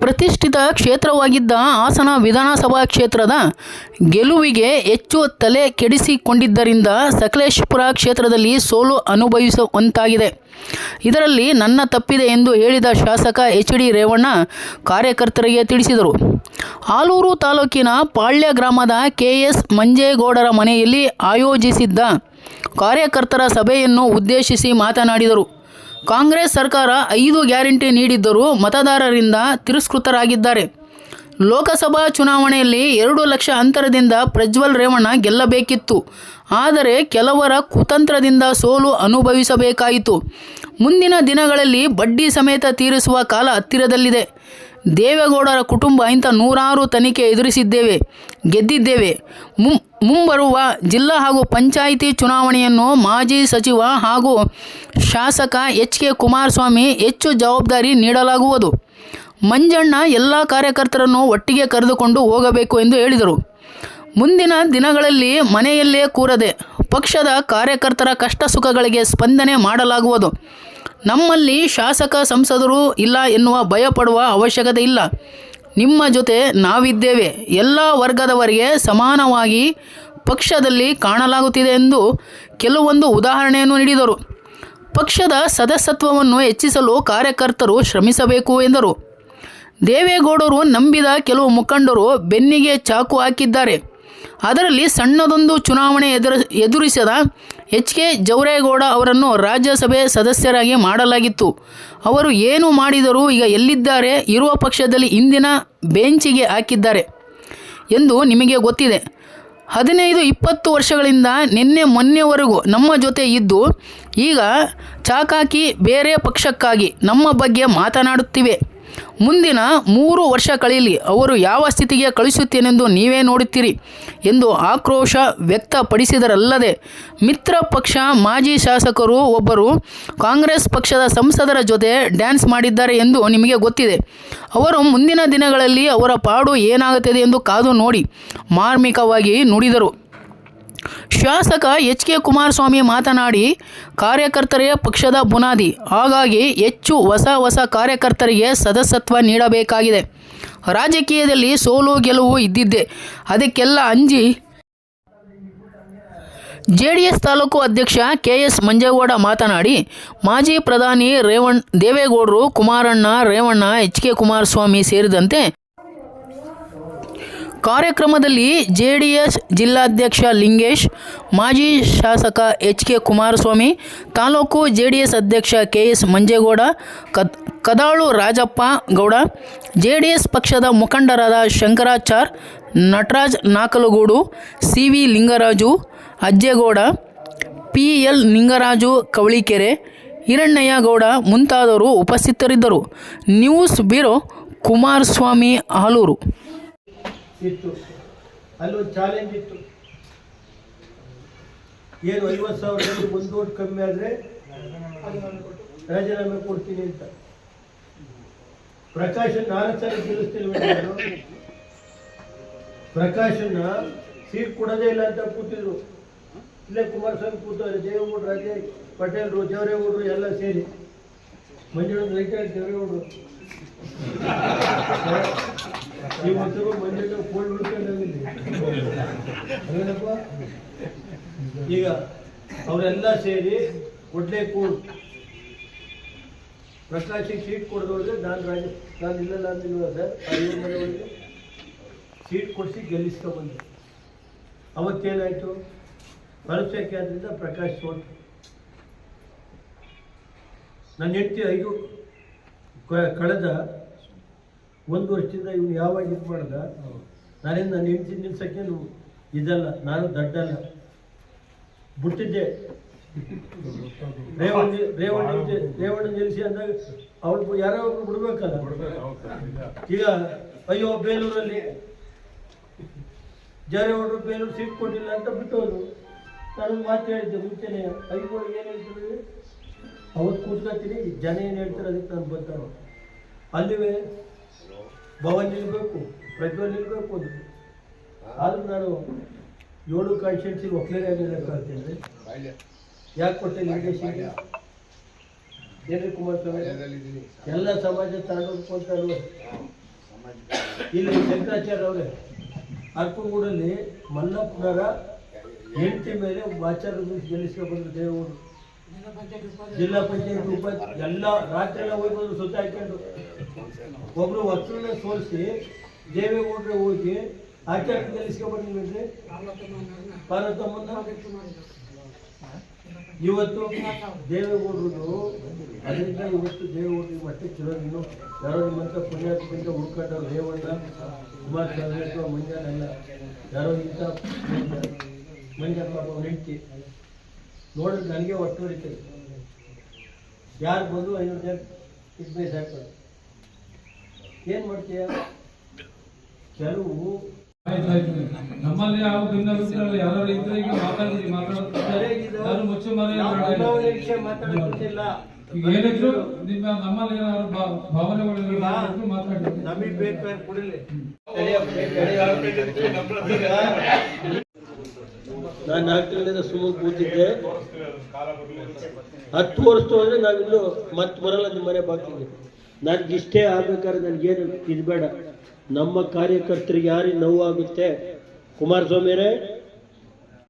ಪ್ರತಿಷ್ಠಿತ ಕ್ಷೇತ್ರವಾಗಿದ್ದ ಹಾಸನ ವಿಧಾನಸಭಾ ಕ್ಷೇತ್ರದ ಗೆಲುವಿಗೆ ಹೆಚ್ಚು ತಲೆ ಕೆಡಿಸಿಕೊಂಡಿದ್ದರಿಂದ ಸಕಲೇಶಪುರ ಕ್ಷೇತ್ರದಲ್ಲಿ ಸೋಲು ಅನುಭವಿಸುವಂತಾಗಿದೆ. ಇದರಲ್ಲಿ ನನ್ನ ತಪ್ಪಿದೆ ಎಂದು ಹೇಳಿದ ಶಾಸಕ ಎಚ್ ಡಿ ರೇವಣ್ಣ ಕಾರ್ಯಕರ್ತರಿಗೆ ತಿಳಿಸಿದರು. ಆಲೂರು ತಾಲೂಕಿನ ಪಾಳ್ಯ ಗ್ರಾಮದ ಕೆ ಎಸ್ ಮಂಜೇಗೌಡರ ಮನೆಯಲ್ಲಿ ಆಯೋಜಿಸಿದ್ದ ಕಾರ್ಯಕರ್ತರ ಸಭೆಯನ್ನು ಉದ್ದೇಶಿಸಿ ಮಾತನಾಡಿದರು. ಕಾಂಗ್ರೆಸ್ ಸರ್ಕಾರ ಐದು ಗ್ಯಾರಂಟಿ ನೀಡಿದ್ದರೂ ಮತದಾರರಿಂದ ತಿರಸ್ಕೃತರಾಗಿದ್ದಾರೆ. ಲೋಕಸಭಾ ಚುನಾವಣೆಯಲ್ಲಿ ಎರಡು ಲಕ್ಷ ಅಂತರದಿಂದ ಪ್ರಜ್ವಲ್ ರೇವಣ್ಣ ಗೆಲ್ಲಬೇಕಿತ್ತು. ಆದರೆ ಕೆಲವರ ಕುತಂತ್ರದಿಂದ ಸೋಲು ಅನುಭವಿಸಬೇಕಾಯಿತು. ಮುಂದಿನ ದಿನಗಳಲ್ಲಿ ಬಡ್ಡಿ ಸಮೇತ ತೀರಿಸುವ ಕಾಲ ಹತ್ತಿರದಲ್ಲಿದೆ. ದೇವೇಗೌಡರ ಕುಟುಂಬ ಇಂಥ ನೂರಾರು ತನಿಖೆ ಎದುರಿಸಿದ್ದೇವೆ, ಗೆದ್ದಿದ್ದೇವೆ. ಮುಂಬರುವ ಜಿಲ್ಲಾ ಹಾಗೂ ಪಂಚಾಯಿತಿ ಚುನಾವಣೆಯನ್ನು ಮಾಜಿ ಸಚಿವ ಹಾಗೂ ಶಾಸಕ ಎಚ್ ಕೆ ಕುಮಾರಸ್ವಾಮಿ ಹೆಚ್ಚು ಜವಾಬ್ದಾರಿ ನೀಡಲಾಗುವುದು. ಮಂಜಣ್ಣ ಎಲ್ಲ ಕಾರ್ಯಕರ್ತರನ್ನು ಒಟ್ಟಿಗೆ ಕರೆದುಕೊಂಡು ಹೋಗಬೇಕು ಎಂದು ಹೇಳಿದರು. ಮುಂದಿನ ದಿನಗಳಲ್ಲಿ ಮನೆಯಲ್ಲೇ ಕೂರದೆ ಪಕ್ಷದ ಕಾರ್ಯಕರ್ತರ ಕಷ್ಟ ಸುಖಗಳಿಗೆ ಸ್ಪಂದನೆ ಮಾಡಲಾಗುವುದು. ನಮ್ಮಲ್ಲಿ ಶಾಸಕ ಸಂಸದರು ಇಲ್ಲ ಎನ್ನುವ ಭಯಪಡುವ ಅವಶ್ಯಕತೆ ಇಲ್ಲ. ನಿಮ್ಮ ಜೊತೆ ನಾವಿದ್ದೇವೆ. ಎಲ್ಲ ವರ್ಗದವರಿಗೆ ಸಮಾನವಾಗಿ ಪಕ್ಷದಲ್ಲಿ ಕಾಣಲಾಗುತ್ತಿದೆ ಎಂದು ಕೆಲವೊಂದು ಉದಾಹರಣೆಯನ್ನು ನೀಡಿದರು. ಪಕ್ಷದ ಸದಸ್ಯತ್ವವನ್ನು ಹೆಚ್ಚಿಸಲು ಕಾರ್ಯಕರ್ತರು ಶ್ರಮಿಸಬೇಕು ಎಂದರು. ದೇವೇಗೌಡರು ನಂಬಿದ ಕೆಲವು ಮುಖಂಡರು ಬೆನ್ನಿಗೆ ಚಾಕು ಹಾಕಿದ್ದಾರೆ. ಅದರಲ್ಲಿ ಸಣ್ಣದೊಂದು ಚುನಾವಣೆ ಎದುರ, ಎದುರಿಸದ ಎಚ್ ಕೆ ಜವರೇಗೌಡ ಅವರನ್ನು ರಾಜ್ಯಸಭೆ ಸದಸ್ಯರಾಗಿ ಮಾಡಲಾಗಿತ್ತು. ಅವರು ಏನು ಮಾಡಿದರೂ ಈಗ ಎಲ್ಲಿದ್ದಾರೆ, ಇರುವ ಪಕ್ಷದಲ್ಲಿ ಇಂದಿನ ಬೆಂಚಿಗೆ ಹಾಕಿದ್ದಾರೆ ಎಂದು ನಿಮಗೆ ಗೊತ್ತಿದೆ. ಹದಿನೈದು ಇಪ್ಪತ್ತು ವರ್ಷಗಳಿಂದ ನಿನ್ನೆ ಮೊನ್ನೆವರೆಗೂ ನಮ್ಮ ಜೊತೆ ಇದ್ದು, ಈಗ ಚಾಕಾಕಿ ಬೇರೆ ಪಕ್ಷಕ್ಕಾಗಿ ನಮ್ಮ ಬಗ್ಗೆ ಮಾತನಾಡುತ್ತಿವೆ. ಮುಂದಿನ ಮೂರು ವರ್ಷ ಕಳೆಯಲಿ ಅವರು ಯಾವ ಸ್ಥಿತಿಗೆ ಕಳಿಸುತ್ತೇನೆಂದು ನೀವೇ ನೋಡುತ್ತೀರಿ ಎಂದು ಆಕ್ರೋಶ ವ್ಯಕ್ತಪಡಿಸಿದರಲ್ಲದೆ, ಮಿತ್ರ ಪಕ್ಷ ಮಾಜಿ ಶಾಸಕರು ಒಬ್ಬರು ಕಾಂಗ್ರೆಸ್ ಪಕ್ಷದ ಸಂಸದರ ಜೊತೆ ಡ್ಯಾನ್ಸ್ ಮಾಡಿದ್ದಾರೆ ಎಂದು ನಿಮಗೆ ಗೊತ್ತಿದೆ. ಅವರು ಮುಂದಿನ ದಿನಗಳಲ್ಲಿ ಅವರ ಪಾಡು ಏನಾಗುತ್ತದೆ ಎಂದು ಕಾದು ನೋಡಿ ಮಾರ್ಮಿಕವಾಗಿ ನುಡಿದರು. ಶಾಸಕ ಎಚ್ ಕೆ ಕುಮಾರಸ್ವಾಮಿ ಮಾತನಾಡಿ, ಕಾರ್ಯಕರ್ತರೇ ಪಕ್ಷದ ಬುನಾದಿ. ಹಾಗಾಗಿ ಹೆಚ್ಚು ಹೊಸ ಹೊಸ ಕಾರ್ಯಕರ್ತರಿಗೆ ಸದಸ್ಯತ್ವ ನೀಡಬೇಕಾಗಿದೆ. ರಾಜಕೀಯದಲ್ಲಿ ಸೋಲು ಗೆಲುವು ಇದ್ದಿದ್ದೆ. ಅದಕ್ಕೆಲ್ಲ ಅಂಜಿ. ಜೆ ಡಿ ಎಸ್ ತಾಲೂಕು ಅಧ್ಯಕ್ಷ ಕೆ ಎಸ್ ಮಂಜೇಗೌಡ ಮಾತನಾಡಿ, ಮಾಜಿ ಪ್ರಧಾನಿ ರೇವಣ್ ದೇವೇಗೌಡರು ಕುಮಾರಣ್ಣ, ರೇವಣ್ಣ, ಎಚ್ ಕೆ ಕುಮಾರಸ್ವಾಮಿ ಸೇರಿದಂತೆ ಕಾರ್ಯಕ್ರಮದಲ್ಲಿ ಜೆ ಡಿ ಎಸ್ ಜಿಲ್ಲಾಧ್ಯಕ್ಷ ಲಿಂಗೇಶ್, ಮಾಜಿ ಶಾಸಕ H K Kumaraswamy, taluk J D S ಅಧ್ಯಕ್ಷ K S Manjegowda, ಕದ್, Kadalu Rajappa Gowda J D S ಪಕ್ಷದ ಮುಖಂಡರಾದ Shankarachar, Nataraj Nakalagudu, C V Lingaraju, Ajjegowda, P L Ningaraju Kavalikere, Hirannaiahgowda ಮುಂತಾದವರು ಉಪಸ್ಥಿತರಿದ್ದರು. ನ್ಯೂಸ್ ಬ್ಯೂರೋ ಕುಮಾರಸ್ವಾಮಿ ಆಲೂರು ಇತ್ತು. ಅಲ್ಲೊಂದು ಚಾಲೆಂಜ್ ಇತ್ತು. ಏನು ಐವತ್ತು ಸಾವಿರದಲ್ಲಿ ಒಂದು ಓಟ್ ಕಮ್ಮಿ ಆದರೆ ರಾಜೀನಾಮೆ ಕೊಡ್ತೀನಿ ಅಂತ. ಪ್ರಕಾಶನ್ ನಾಲ್ಕು ಸಾರಿ ಗೆಲ್ಲಿಸ್ತಿಲ್ವ ನಾನು. ಪ್ರಕಾಶನ್ನ ಸೀಟ್ ಕೊಡೋದೇ ಇಲ್ಲ ಅಂತ ಕೂತಿದ್ರು. ಇಲ್ಲೇ ಕುಮಾರಸ್ವಾಮಿ ಕೂತವ್ರೆ ದೇವೇಗೌಡರು ರಾಜೇ ಪಟೇಲ್ರು, ದೇವರೇಗೌಡರು ಎಲ್ಲ ಸೇರಿ. ಮಂಜುನಾಥ್ ರೈತ ದೇವರೇಗೌಡರು. ಈಗ ಅವರೆಲ್ಲ ಸೇರಿ ಒಡ್ಲೆ ಕೂಡ್. ಪ್ರಕಾಶಿಗೆ ಸೀಟ್ ಕೊಡ್ದವ್ರಿಗೆ ನಾನು ರಾಜ, ನಾನು ಇಲ್ಲ ನಾನು ಇಲ್ಲ ಸರ್? ಸೀಟ್ ಕೊಡಿಸಿ ಗೆಲ್ಲಿಸ್ಕೊ ಬಂದೆ ಅವತ್ತೇನಾಯಿತು? ಪರಸಕ್ಕೆ ಆದ್ರಿಂದ ಪ್ರಕಾಶ್ ಸೋಟ್ ನನ್ನ ಹೆಂಡತಿ ಐದು ಕಳೆದ ಒಂದು ವರ್ಷದಿಂದ ಇವನು ಯಾವಾಗ ಇದು ಮಾಡ್ದ? ನಾನೇನು ನನ್ನ ಹೆಂಡತಿ ನಿಲ್ಸಕ್ಕೆ ನೀವು ಇದಲ್ಲ, ನಾನು ದಡ್ಡಲ್ಲ. ಬಿಟ್ಟಿದ್ದೆ. ರೇವಣ್ಣ ರೇವಣ್ಣ ರೇವಣ್ಣ ನಿಲ್ಲಿಸಿ ಅಂದಾಗ ಅವಳು ಯಾರೋ ಒಬ್ರು ಬಿಡ್ಬೇಕಲ್ಲ? ಈಗ ಅಯ್ಯೋ, ಬೇಲೂರಲ್ಲಿ ಜರೇಗೌಡರು ಬೇಲೂರು ಸೀಟ್ ಕೊಟ್ಟಿಲ್ಲ ಅಂತ ಬಿಟ್ಟೋದು ನಾನು ಮಾತು ಹೇಳಿದ್ದೆ ಮುಂಚೆನೆ, ಅಯ್ಯೋ, ಏನು ಹೇಳ್ತಾರೆ? ಅವತ್ತು ಕೂತ್ಕೊತೀನಿ ಜನ ಏನು ಹೇಳ್ತಾರೆ ಅದಕ್ಕೆ ನಾನು ಬರ್ತಾನೆ ಅಲ್ಲಿವೆ ಭವನ್ ನಿಲ್ಬೇಕು ಪ್ರಜ್ವಲ್ ನಿಲ್ಬೇಕು ಆದ್ರೂ ನಾನು ಏಳು ಕಾನ್ಸ್ಟಿಟ್ಯೂನ್ಸಿಗೆ ಅಂತ ನಿಲ್ಲಕ್ಕಾಗ್ತೇನೆ ಯಾಕೆ ಕೊಟ್ಟೆ ನಿರ್ದೇಶನ ಏನ್ರಿ ಕುಮಾರಸ್ವಾಮಿ? ಎಲ್ಲ ಸಮಾಜ ತಗೊಂಡು ಅಲ್ವ? ಇಲ್ಲಿ ಶಂಕರಾಚಾರ್ಯ ಅವರೇ ಅರ್ಪಗೂಡಲ್ಲಿ ಮಲ್ಲಪ್ಪನವರ ಹೆಂಡತಿ ಮೇಲೆ ಆಚಾರ ಗೆಲ್ಲಿಸ್ಕೊಂಡು ಬಂದ್ರು ದೇವರು ಜಿಲ್ಲಾ ಪಂಚಾಯತ್ ಉಪ ಎಲ್ಲ ರಾಜ್ಯ ಎಲ್ಲ ಹೋಗಿ ಬಂದ್ರು ಸುತ್ತ ಹಾಕೊಂಡು ಒಬ್ರು ವಸ್ತುನ ಸೋಲಿಸಿ ದೇವೇಗೌಡರು ಹೋಗಿ ಆಚಾರ ಗೆಲ್ಲಿಸ್ಕೊಂಡು ಬಂದಿದ್ರಿ ಪಾರ್ವತಮ್ಮನ ಇವತ್ತು ದೇವೇಗೌಡರು ಅದರಿಂದ ಇವತ್ತು ದೇವೇಗೌಡರಿಗೆ ಮತ್ತೆ ಚಲೋ ಇನ್ನು ಯಾರೋ ನಿಮ್ಮಂತ ಪುಣ್ಯಾತ್ಮಕ ಹುಡ್ಕೊಂಡವ್ರು ರೇವಣ್ಣ ಕುಮಾರ್ ಚಂದ್ರೇಶ್ವರ ಮಂಜಾನೆಲ್ಲ ಯಾರೋ ಇಂಥ ಮಂಜಾನ ಪಾಪ ಅವ್ನ ಹೆಂಡ್ತಿ. ನೋಡಿದ್ರೆ ನನಗೆ ಒಟ್ಟು ಹೊಡಿತದೆ ಯಾರು ಬಂದು ಐನೂರು ಜನ ಇದ್ಮೇಲೆ ಸಾಕು ಏನು ಮಾಡ್ತೀಯ? ಕೆಲವು ನಮ್ಮಲ್ಲಿ ಯಾವ ಭಿನ್ನಾಭಿಪ್ರಾಯ ಯಾರು ಇದ್ರೆ ಈಗ ಮಾತಾಡಿದ್ರಿ ಮಾತಾಡೋದು ಯಾರು ಮುಚ್ಚು ಮನೆ ಮಾತಾಡೋದಿಲ್ಲ ಏನಿದ್ರು ನಿಮ್ಮ ನಮ್ಮಲ್ಲಿ ಏನಾದ್ರು ಭಾವನೆಗಳು ಇದ್ರು ಮಾತಾಡಿ ನಮಗೆ ಬೇಕಾದ್ರೆ ಕುಡಿಲಿ. ನಾನು ನಾಲ್ಕು ತಿಂಗಳಿಂದ ಸುಮ್ಮನೆ ಕೂತಿದ್ದೆ. ಹತ್ತು ವರ್ಷ ಹೋದ್ರೆ ನಾವಿನ್ನು ಮತ್ತೆ ಬರಲ್ಲ ನಿಮ್ಮ ಮನೆ ಬಾಕಿಗೆ. ನನಗೆ ಇಷ್ಟೇ ಆಗ್ಬೇಕಾದ್ರೆ ನನಗೇನು ಇದು ಬೇಡ. ನಮ್ಮ ಕಾರ್ಯಕರ್ತರಿಗೆ ಯಾರಿಗೆ ನೋವಾಗುತ್ತೆ ಕುಮಾರಸ್ವಾಮಿಯರೇ